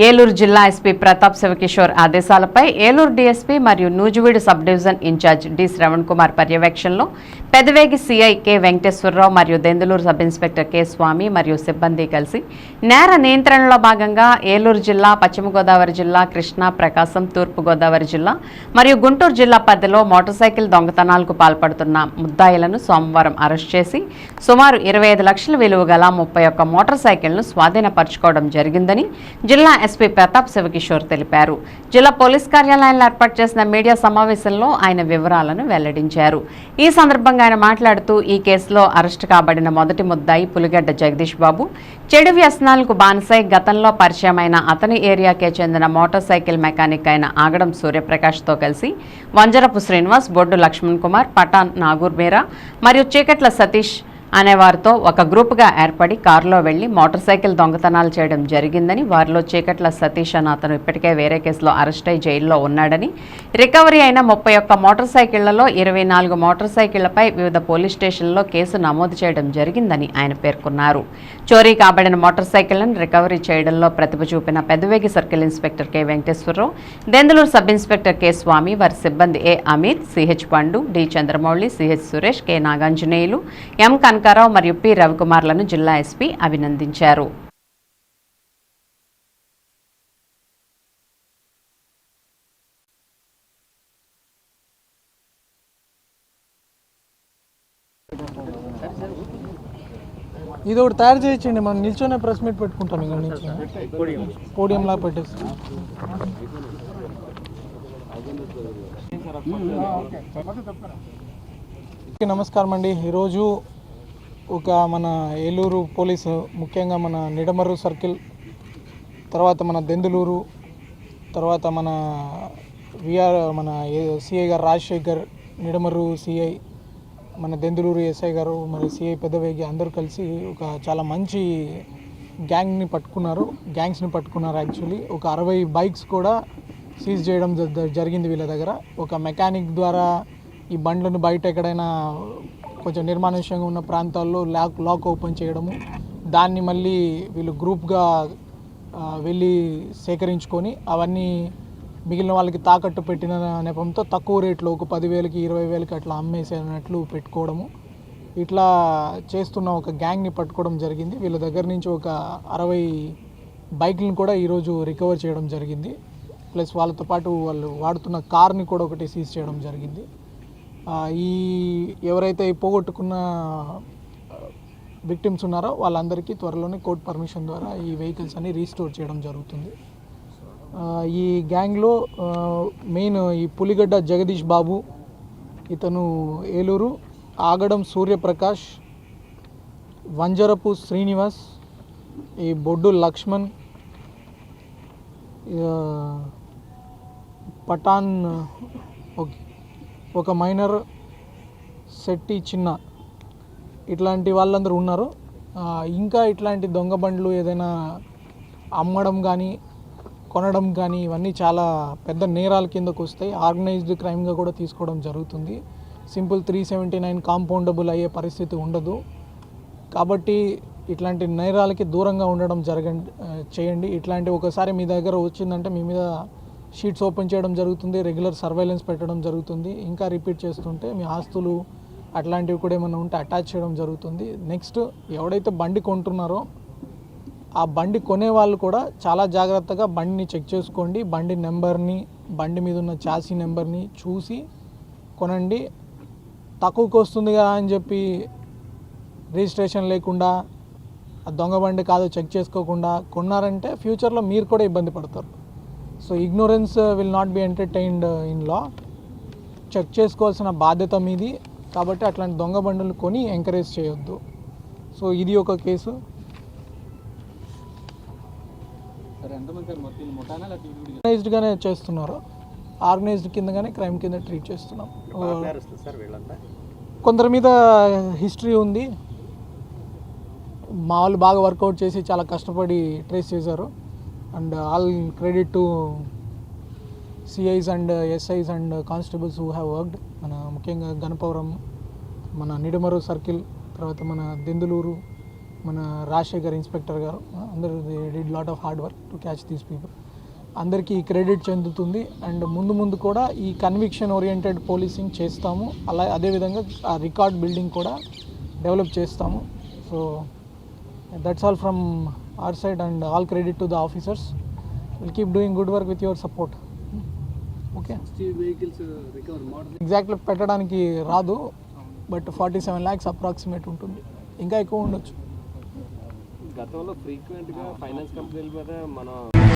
ఏలూరు జిల్లా ఎస్పీ ప్రతాప్ శివకిషోర్ ఆదేశాలపై ఏలూరు డీఎస్పీ మరియు Nuzvid sub division in charge D Shravan Kumar పర్యవేక్షణలో పెదవేగి సీఐ కె వెంకటేశ్వరరావు మరియు Denduluru sub inspector K Swamy మరియు సిబ్బంది కలిసి నేర నియంత్రణలో భాగంగా ఏలూరు జిల్లా పశ్చిమ గోదావరి జిల్లా కృష్ణా ప్రకాశం తూర్పు గోదావరి జిల్లా మరియు గుంటూరు జిల్లా పరిధిలో మోటార్ సైకిల్ దొంగతనాలకు పాల్పడుతున్న ముద్దాయిలను సోమవారం అరెస్ట్ చేసి సుమారు ఇరవై ఐదు లక్షల విలువ గల ముప్పై ఒక్క మోటార్ సైకిల్ను స్వాధీనపరచుకోవడం జరిగిందని జిల్లా ఎస్పీ ప్రతాప్ శివకిషోర్ తెలిపారు. జిల్లా పోలీస్ కార్యాలయంలో ఏర్పాటు చేసిన మీడియా సమావేశంలో ఆయన వివరాలను వెల్లడించారు. ఈ సందర్భంగా ఆయన మాట్లాడుతూ ఈ కేసులో అరెస్టు కాబడిన మొదటి ముద్దాయి పులిగడ్డ జగదీష్ బాబు చెడు వ్యసనాలకు బానిసై గతంలో పరిచయమైన అతని ఏరియాకే చెందిన మోటార్ సైకిల్ మెకానిక్ అయిన ఆగడం సూర్యప్రకాష్తో కలిసి వంజరపు శ్రీనివాస్ బొడ్డు లక్ష్మణ్ కుమార్ పటాన్ నాగూర్మేరా మరియు చీకట్ల సతీష్ అనేవారితో ఒక గ్రూప్గా ఏర్పడి కారులో వెళ్ళి మోటార్ సైకిల్ దొంగతనాలు చేయడం జరిగిందని వారిలో చీకట్ల సతీష్ అని అతను ఇప్పటికే వేరే కేసులో అరెస్ట్ అయి జైల్లో ఉన్నాడని రికవరీ అయిన ముప్పై ఒక్క మోటార్ సైకిళ్ళలో ఇరవై నాలుగు మోటార్ సైకిళ్ళపై వివిధ పోలీస్ స్టేషన్లలో కేసు నమోదు చేయడం జరిగిందని ఆయన పేర్కొన్నారు. చోరీ కాబడిన మోటార్ సైకిళ్ళను రికవరీ చేయడంలో ప్రతిభ చూపిన Pedavegi circle inspector K. Venkateswararao Denduluru sub inspector K. Swamy వారి సిబ్బంది A Amit CH Pandu D. Chandramouli CH Suresh K. Naganjaneyulu M. Kanakarao మరియు పి రవికుమార్లను జిల్లా ఎస్పీ అభినందించారు. ఇది ఒకటి తయారు చేయించండి. మనం నిల్చొనే ప్రెస్ మీట్ పెట్టుకుంటాం ఇక్కడ నుంచి. పోడియం పెట్టేసి. నమస్కారం అండి. ఈరోజు ఒక మన ఏలూరు పోలీసు ముఖ్యంగా మన నిడమరు సర్కిల్ తర్వాత మన దెందులూరు తర్వాత మన విఆర్ మన సిఐ గారు రాజశేఖర్ నిడమరు సిఐ మన దెందులూరు ఎస్ఐ గారు మరి సిఐ పెద్దవేగి అందరూ కలిసి ఒక చాలా మంచి గ్యాంగ్ని పట్టుకున్నారు. గ్యాంగ్స్ని పట్టుకున్నారు యాక్చువల్లీ. ఒక అరవై బైక్స్ కూడా సీజ్ చేయడం జ- జరిగింది వీళ్ళ దగ్గర. ఒక మెకానిక్ ద్వారా ఈ బండ్లను బయట ఎక్కడైనా కొంచెం నిర్మానుష్యంగా ఉన్న ప్రాంతాల్లో లాక్ లాక్ ఓపెన్ చేయడము దాన్ని మళ్ళీ వీళ్ళు గ్రూప్గా వెళ్ళి సేకరించుకొని అవన్నీ మిగిలిన వాళ్ళకి తాకట్టు పెట్టిన నెపంతో తక్కువ రేట్లో ఒక పదివేలకి ఇరవై వేలకి అట్లా అమ్మేసేనట్లు పెట్టుకోవడము. ఇట్లా చేస్తున్న ఒక గ్యాంగ్ని పట్టుకోవడం జరిగింది. వీళ్ళ దగ్గర నుంచి ఒక అరవై బైక్లను కూడా ఈరోజు రికవర్ చేయడం జరిగింది. ప్లస్ వాళ్ళతో పాటు వాళ్ళు వాడుతున్న కార్ని కూడా ఒకటి సీజ్ చేయడం జరిగింది. ఈ ఎవరైతే ఈ పోగొట్టుకున్న విక్టిమ్స్ ఉన్నారో వాళ్ళందరికీ త్వరలోనే కోర్ట్ పర్మిషన్ ద్వారా ఈ వెహికల్స్ అన్ని రీస్టోర్ చేయడం జరుగుతుంది. ఈ గ్యాంగ్లో మెయిన్ ఈ పులిగడ్డ జగదీష్ బాబు ఇతను ఏలూరు ఆగడం సూర్యప్రకాష్ వంజరపు శ్రీనివాస్ ఈ బొడ్డు లక్ష్మణ్ పఠాన్ ఓకే. ఒక మైనర్ శెట్టి చిన్న ఇట్లాంటి వాళ్ళందరూ ఉన్నారు. ఇంకా ఇట్లాంటి దొంగ బండ్లు ఏదైనా అమ్మడం కానీ కొనడం కానీ ఇవన్నీ చాలా పెద్ద నేరాల కిందకు వస్తాయి. ఆర్గనైజ్డ్ క్రైమ్గా కూడా తీసుకోవడం జరుగుతుంది. Simple three seventy nine compoundable అయ్యే పరిస్థితి ఉండదు. కాబట్టి ఇట్లాంటి నేరాలకి దూరంగా ఉండడం జరగండి చేయండి. ఇట్లాంటి ఒకసారి మీ దగ్గర వచ్చిందంటే మీ మీద షీట్స్ ఓపెన్ చేయడం జరుగుతుంది రెగ్యులర్ సర్వైలెన్స్ పెట్టడం జరుగుతుంది. ఇంకా రిపీట్ చేస్తుంటే మీ ఆస్తులు అట్లాంటివి కూడా ఏమైనా ఉంటే అటాచ్ చేయడం జరుగుతుంది. నెక్స్ట్ ఎవడైతే బండి కొంటున్నారో ఆ బండి కొనే వాళ్ళు కూడా చాలా జాగ్రత్తగా బండిని చెక్ చేసుకోండి. బండి నెంబర్ని బండి మీద ఉన్న చాసీ నెంబర్ని చూసి కొనండి. తక్కువకి వస్తుంది కదా అని చెప్పి రిజిస్ట్రేషన్ లేకుండా ఆ దొంగ బండి కాదో చెక్ చేసుకోకుండా కొన్నారంటే ఫ్యూచర్లో మీరు కూడా ఇబ్బంది పడతారు. So ignorance will not be entertained in law check చేసుకోవాల్సిన బాధ్యత మీది. కాబట్టి అట్లాంటి దొంగ బండులు కొని ఎంకరేజ్ చేయొద్దు. సో ఇది ఒక కేసు. ఆర్గనైజ్డ్గానే చేస్తున్నారు. ఆర్గనైజ్డ్ కిందగానే క్రైమ్ కింద ట్రీట్ చేస్తున్నాం. కొందరి మీద హిస్టరీ ఉంది. మా వాళ్ళు బాగా వర్కౌట్ చేసి చాలా కష్టపడి ట్రేస్ చేశారు. And all credit to CIs and SIs and constables who have worked. మన ముఖ్యంగా గణపవరం మన నిడమరు సర్కిల్ తర్వాత మన దెందులూరు మన రాజశేఖర్ ఇన్స్పెక్టర్ గారు అందరూ did lot of hard work to catch these people. అందరికీ క్రెడిట్ చెందుతుంది. అండ్ ముందు ముందు కూడా ఈ కన్విక్షన్ ఓరియంటెడ్ పోలీసింగ్ చేస్తాము. అలా అదేవిధంగా ఆ రికార్డ్ బిల్డింగ్ కూడా డెవలప్ చేస్తాము. So that's all from our side and all credit to the officers will keep doing good work with your support okay vehicles recover model exactly పెట్టడానికి రాదు but forty seven lakhs approximate ఉంటుంది. ఇంకా ఎక్కువ ఉండొచ్చు. గతంలో ఫ్రీక్వెంట్గా finance కంపెనీల మీద మనం